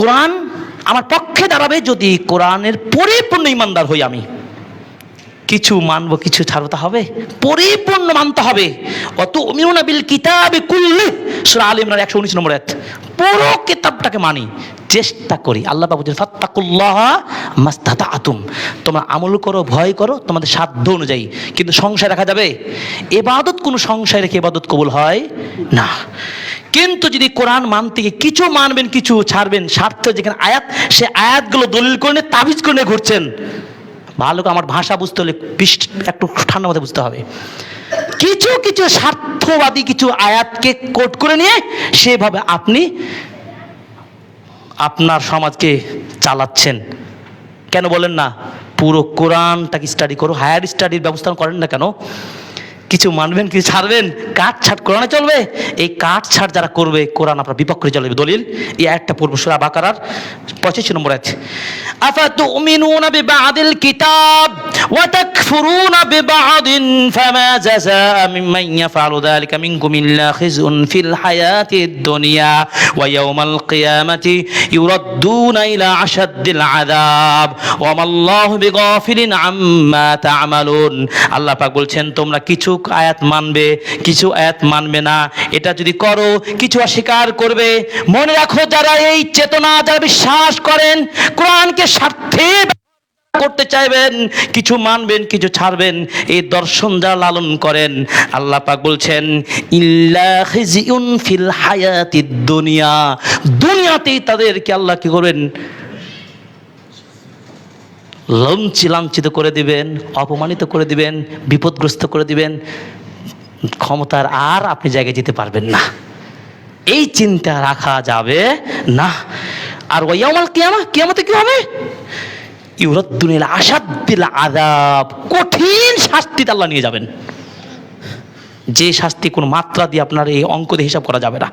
কোরআন আমার পক্ষে দাঁড়াবে যদি কোরআনের পরিপূর্ণ ইমানদার হই আমি। কিছু মানবো, কিছু ছাড়বো, তা হবে। পরিপূর্ণ মানতে হবে। অত অমিউনা বিল কিতাবে কুল্লি, সুরা আল ইমরান একশো উনিশ নম্বর পুরো কিতাবটাকে মানি, চেষ্টা করি। আল্লাহ বাবু ফাত্তাকুল্লাহ মাস্তাতা আতুম তোমরা আমল করো, ভয় করো, তোমাদের সাধ্য অনুযায়ী। কিন্তু সংশয় রাখা যাবে? এবাদত কোনো সংশয় রেখে এবাদত কবুল হয় না। কিন্তু যদি কোরআন মানতে কিছু মানবেন, কিছু ছাড়বেন, স্বার্থ যেখানে আয়াত, সে আয়াতগুলো দলিল করে নিয়ে, তাবিজ করে নিয়ে ঘুরছেন। ভালো আমার ভাষা বুঝতে হলে পৃষ্ঠ একটু ঠান্ডা মধ্যে বুঝতে হবে। কিছু কিছু স্বার্থবাদী কিছু আয়াতকে কোট করে নিয়ে, সেভাবে আপনি আপনার সমাজকে চালাচ্ছেন। কেন বলেন না? পুরো কোরআনটাকে স্টাডি করো। হায়ার স্টাডির ব্যবস্থা করেন না কেন? কিছু মানবেন, কিছু ছাড়বেন, কাঠ ছাড় কোরআনে চলবে। এই কাঠ ছাড় যারা করবে, কোরআন আপনার বিপক্ষে চলবে দলিল, এই একটা পূর্ব সুরা বাকারার পঁচিশ নম্বর আছে আফা তুমিনুনা বিবাদিল কিতাব ওয়া وتكفرون ببعض فما جزاء ممن يفعل ذلك منكم إلا خزء في الحياة الدنيا ويوم القيامة يردون إلى أشد العذاب وما الله بغافل عما تعملون আল্লাহ পাক বলছেন তোমরা কিছু আয়াত মানবে কিছু আয়াত মানবে না এটা যদি করো কিছু অস্বীকার করবে মনে রাখো যারা এই চেতনা যারা বিশ্বাস করেন কোরআনকে স্বার্থে করতে চাইবেন, কিছু মানবেন, কিছু ছাড়বেন, এই দর্শন যা লালন করেন, আল্লাহ পাক বলছেন, ইল্লা খিজিউন ফিল হায়াতিদ দুনিয়া। দুনিয়াতেই তাদেরকে আল্লাহ কি করবেন? লঞ্চি লাঞ্ছিত করে দিবেন, অপমানিত করে দিবেন, বিপদগ্রস্ত করে দিবেন। ক্ষমতার আর আপনি জায়গায় যেতে পারবেন না। এই চিন্তা রাখা যাবে না। আর ওয়াইয়ামাল কিয়ামা, কিয়ামতে কি হবে? ইউরদ্দুনিল আসাদ্দিল আদাব কঠিন শাস্তি আল্লাহ নিয়ে যাবেন। যে শাস্তি কোন মাত্রা দিয়ে আপনার এই অঙ্ক দিয়ে হিসাব করা যাবে না।